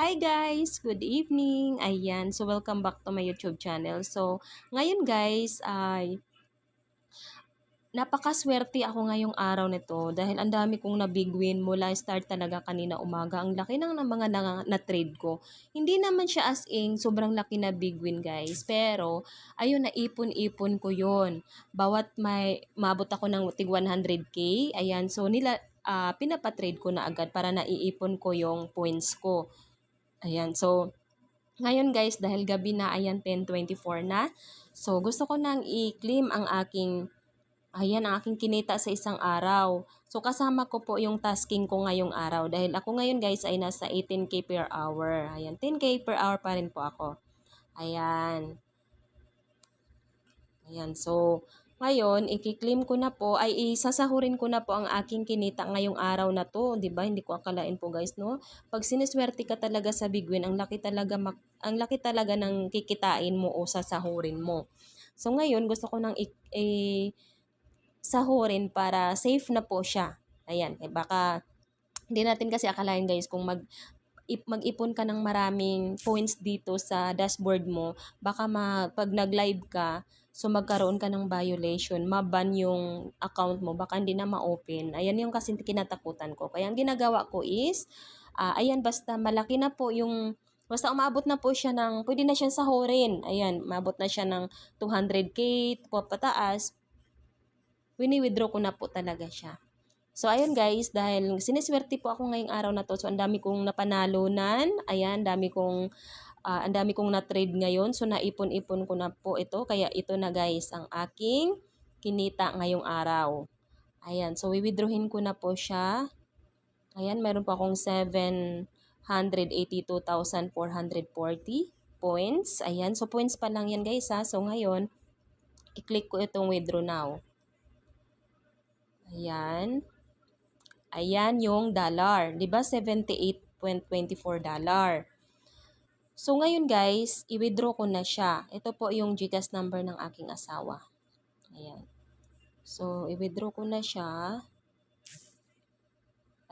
Hi guys! Good evening! Ayan, so welcome back to my YouTube channel. So, ngayon guys ay napakaswerte ako ngayong araw nito dahil ang dami kong na big win mula start talaga kanina umaga. Ang laki ng, mga na-trade ko. Hindi naman siya as in sobrang laki na big win guys. Pero, ayun, naipon-ipon ko yon Bawat may mabot ako ng tig 100k, ayan, so nila, uh, pinapatrade ko na agad para naiipon ko yung points ko. Ayan, so, ngayon guys, dahil gabi na, ayan, 10.24 na. So, gusto ko nang i-claim ang aking, ayan, ang aking kinita sa isang araw. So, kasama ko po yung tasking ko ngayong araw. Dahil ako ngayon guys ay nasa 18k per hour. Ayan, 10k per hour pa rin po ako. Ayan. Ayan, so, ngayon, ikiklaim ko na po, ay isasahurin ko na po ang aking kinita ngayong araw na to. ba diba? Hindi ko akalain po guys, no? Pag siniswerte ka talaga sa big win, ang laki talaga, ang laki talaga ng kikitain mo o sasahurin mo. So ngayon, gusto ko nang i, i sahurin para safe na po siya. Ayan, eh baka hindi natin kasi akalain guys kung mag mag-ipon ka ng maraming points dito sa dashboard mo, baka ma, pag nag-live ka, so magkaroon ka ng violation, maban yung account mo, baka hindi na ma-open. Ayan yung kasi kinatakutan ko. Kaya ang ginagawa ko is, uh, ayan, basta malaki na po yung Basta umabot na po siya ng, pwede na siyang sahurin. Ayan, umabot na siya ng 200k, pataas. Wini-withdraw ko na po talaga siya. So, ayun guys, dahil siniswerte po ako ngayong araw na to. So, ang dami kong napanalunan. Ayan, dami kong, uh, ang dami kong na-trade ngayon. So, naipon-ipon ko na po ito. Kaya ito na guys, ang aking kinita ngayong araw. Ayan, so withdrawin ko na po siya. Ayan, meron po akong 782,440 points. Ayan, so points pa lang yan guys ha. So ngayon, i-click ko itong withdraw now. Ayan. Ayan yung dollar. ba diba? 78.24 dollar. So, ngayon guys, i-withdraw ko na siya. Ito po yung GCash number ng aking asawa. Ayan. So, i-withdraw ko na siya.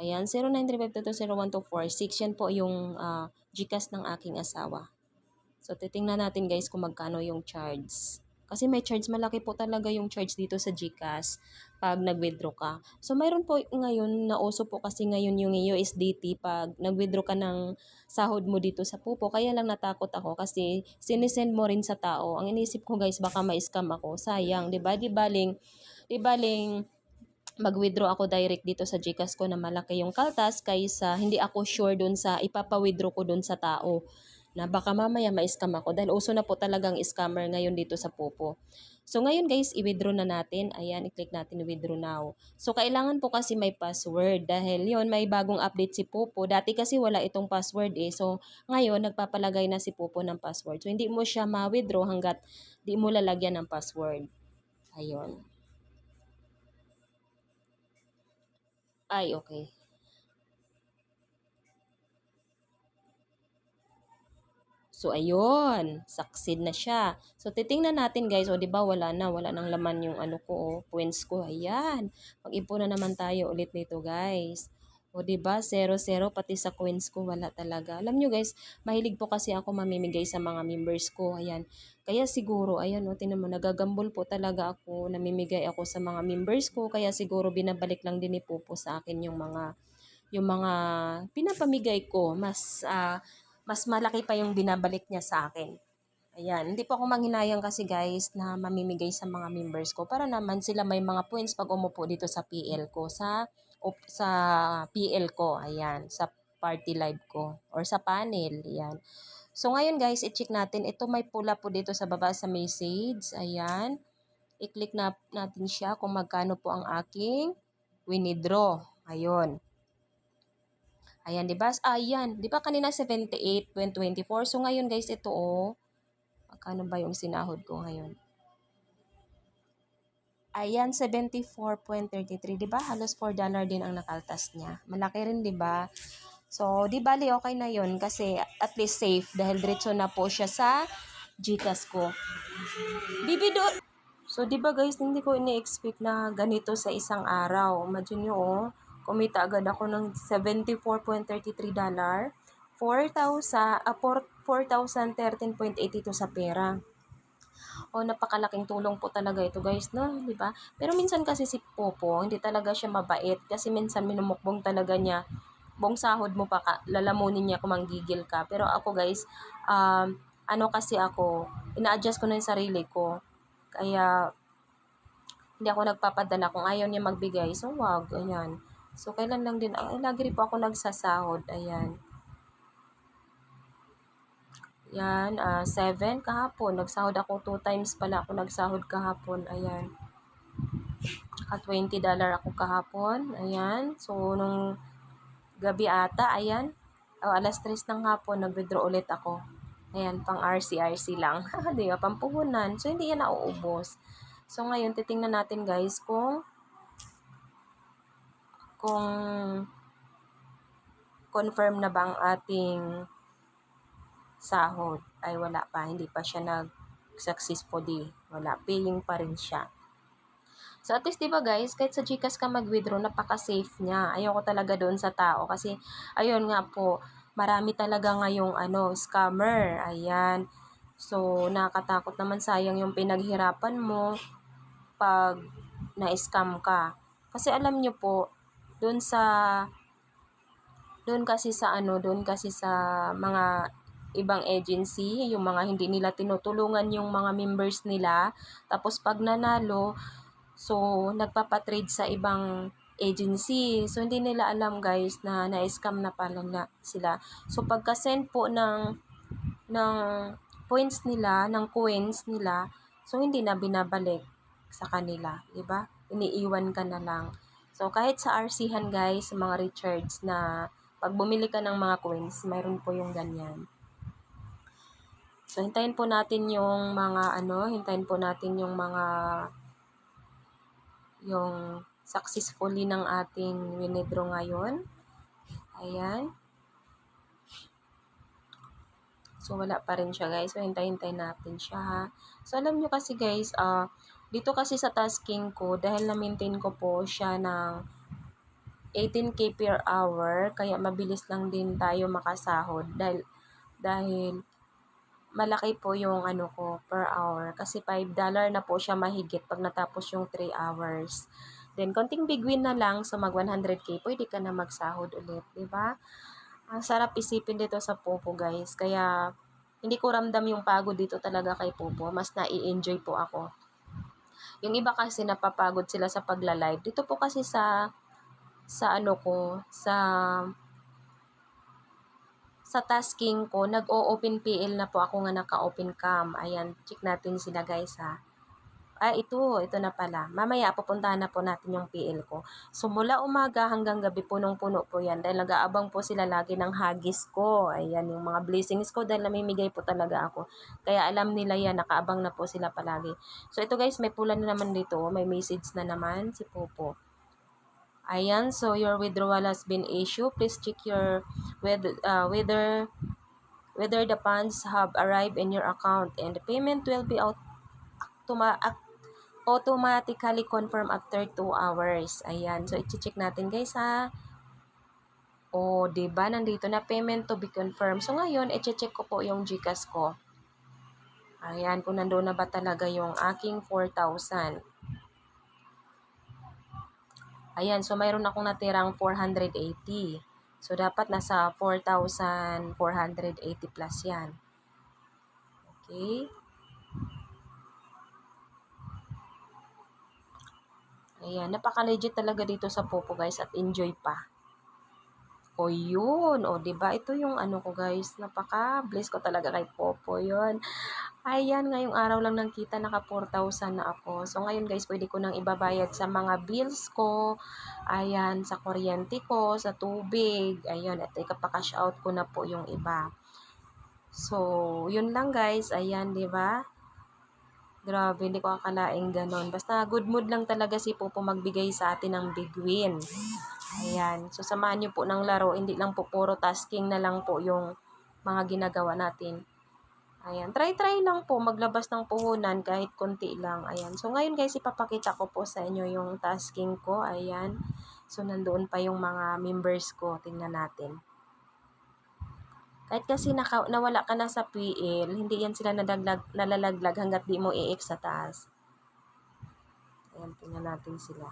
Ayan, 0935220124. Yan po yung uh, GCash ng aking asawa. So, titingnan natin guys kung magkano yung charge. Kasi may charge, malaki po talaga yung charge dito sa GCash pag nag-withdraw ka. So, mayroon po ngayon, nauso po kasi ngayon yung USDT pag nag-withdraw ka ng sahod mo dito sa Pupo. Kaya lang natakot ako kasi sinisend mo rin sa tao. Ang inisip ko guys, baka ma-scam ako. Sayang, di ba? Di baling, di baling mag-withdraw ako direct dito sa GCash ko na malaki yung kaltas kaysa hindi ako sure dun sa ipapa-withdraw ko dun sa tao na baka mamaya ma-scam ako dahil uso na po talagang scammer ngayon dito sa Popo. So ngayon guys, i-withdraw na natin. Ayan, i-click natin withdraw now. So kailangan po kasi may password dahil yon may bagong update si Popo. Dati kasi wala itong password eh. So ngayon, nagpapalagay na si Popo ng password. So hindi mo siya ma-withdraw hanggat di mo lalagyan ng password. Ayun. Ay, okay. So, ayun, succeed na siya. So, titingnan natin guys, o di ba wala na, wala nang laman yung ano ko, oh, points ko. Ayan, mag-ipon na naman tayo ulit nito guys. O di ba 0-0 pati sa coins ko wala talaga. Alam nyo guys, mahilig po kasi ako mamimigay sa mga members ko. Ayan. Kaya siguro, ayan o, tinan mo, nagagambol po talaga ako, namimigay ako sa mga members ko. Kaya siguro binabalik lang din ni Popo sa akin yung mga yung mga pinapamigay ko. Mas uh, mas malaki pa yung binabalik niya sa akin. Ayan, hindi po ako manghinayang kasi guys na mamimigay sa mga members ko para naman sila may mga points pag umupo dito sa PL ko, sa, op, sa PL ko, ayan, sa party live ko or sa panel, ayan. So ngayon guys, i-check natin, ito may pula po dito sa baba sa message, ayan. I-click na natin siya kung magkano po ang aking winidraw. Ayun. Ayan, di ba? Ayan, di ba kanina 78.24? So ngayon guys, ito oh. Magkano ba yung sinahod ko ngayon? Ayan, 74.33, di ba? Halos 4 dollar din ang nakaltas niya. Malaki rin, di ba? So, di bali okay na yon kasi at least safe dahil diretso na po siya sa Gcash ko. Bibido! So, di ba guys, hindi ko ini-expect na ganito sa isang araw. Imagine nyo, oh kumita agad ako ng $74.33 dollar 4,000, ah, 4 4,013.82 sa pera. O napakalaking tulong po talaga ito guys, no? 'Di ba? Pero minsan kasi si Popo, hindi talaga siya mabait kasi minsan minumukbong talaga niya buong sahod mo pa ka, lalamunin niya kung manggigil ka. Pero ako guys, um, ano kasi ako, ina-adjust ko na yung sarili ko. Kaya, hindi ako nagpapadala kung ayaw niya magbigay. So, wag. Ayan. So, kailan lang din, ay, lagi rin po ako nagsasahod. Ayan. Yan, ah 7 kahapon. Nagsahod ako 2 times pala ako nagsahod kahapon. Ayan. At 20 dollar ako kahapon. Ayan. So, nung gabi ata, ayan. O, alas 3 ng hapon, nag-withdraw ulit ako. Ayan, pang RCRC lang. Di ba? Pampuhunan. So, hindi yan nauubos. So, ngayon, titingnan natin guys kung kung confirm na ba ang ating sahod ay wala pa, hindi pa siya nag successfully. Wala, paying pa rin siya. So at least 'di ba guys, kahit sa GCash ka mag-withdraw, napaka-safe niya. Ayoko talaga doon sa tao kasi ayun nga po, marami talaga ngayong ano, scammer. Ayan. So nakakatakot naman sayang yung pinaghirapan mo pag na-scam ka. Kasi alam niyo po, doon sa doon kasi sa ano, doon kasi sa mga ibang agency, yung mga hindi nila tinutulungan yung mga members nila. Tapos pag nanalo, so nagpapatrade sa ibang agency. So hindi nila alam guys na na-scam na pala na sila. So pagka-send po ng ng points nila, ng coins nila, so hindi na binabalik sa kanila, 'di ba? Iniiwan ka na lang. So kahit sa RC-han guys, mga recharge na pag bumili ka ng mga coins, mayroon po yung ganyan. So, hintayin po natin yung mga ano, hintayin po natin yung mga yung successfully ng ating winidraw ngayon. Ayan. So, wala pa rin siya guys. So, hintay-hintay natin siya ha. So, alam nyo kasi guys, uh, dito kasi sa tasking ko, dahil na-maintain ko po siya ng 18k per hour, kaya mabilis lang din tayo makasahod. Dahil, dahil malaki po yung ano ko per hour kasi 5 dollar na po siya mahigit pag natapos yung 3 hours. Then konting big win na lang so mag 100k pwede ka na magsahod ulit, 'di ba? Ang sarap isipin dito sa Popo, guys. Kaya hindi ko ramdam yung pagod dito talaga kay Popo. Mas nai-enjoy po ako. Yung iba kasi napapagod sila sa pagla-live. Dito po kasi sa sa ano ko, sa sa tasking ko, nag-o-open PL na po ako nga naka-open cam. Ayan, check natin sila guys ha. Ah, ito, ito na pala. Mamaya, pupuntahan na po natin yung PL ko. So, mula umaga hanggang gabi, punong-puno po yan. Dahil nag-aabang po sila lagi ng hagis ko. Ayan, yung mga blessings ko dahil namimigay po talaga ako. Kaya alam nila yan, nakaabang na po sila palagi. So, ito guys, may pula na naman dito. May message na naman si Popo. Ayan, so your withdrawal has been issued. Please check your whether, uh, whether whether the funds have arrived in your account and the payment will be out automatically confirmed after 2 hours. Ayan, so i-check natin guys ha. O, oh, ba nandito na payment to be confirmed. So ngayon, i-check ko po yung GCash ko. Ayan, kung nandoon na ba talaga yung aking 4,000. Ayan, so mayroon akong natirang 480. So, dapat nasa 4,480 plus yan. Okay. Ayan, napaka-legit talaga dito sa Popo guys at enjoy pa. O yun, o ba diba? Ito yung ano ko guys, napaka-bless ko talaga kay Popo yun. Ayan, ngayong araw lang nang kita, naka 4,000 na ako. So ngayon guys, pwede ko nang ibabayad sa mga bills ko, ayan, sa kuryente ko, sa tubig, ayan, at ikapakash out ko na po yung iba. So, yun lang guys, ayan, ba? Grabe, hindi ko akalaing ganon. Basta good mood lang talaga si Popo magbigay sa atin ng big win. Ayan. So, samahan nyo po ng laro. Hindi lang po puro tasking na lang po yung mga ginagawa natin. Ayan. Try-try lang po maglabas ng puhunan kahit konti lang. Ayan. So, ngayon guys, ipapakita ko po sa inyo yung tasking ko. Ayan. So, nandoon pa yung mga members ko. Tingnan natin. Kahit kasi naka, nawala ka na sa PL, hindi yan sila nadaglag, nalalaglag hanggat di mo i-X sa taas. Ayan, tingnan natin sila.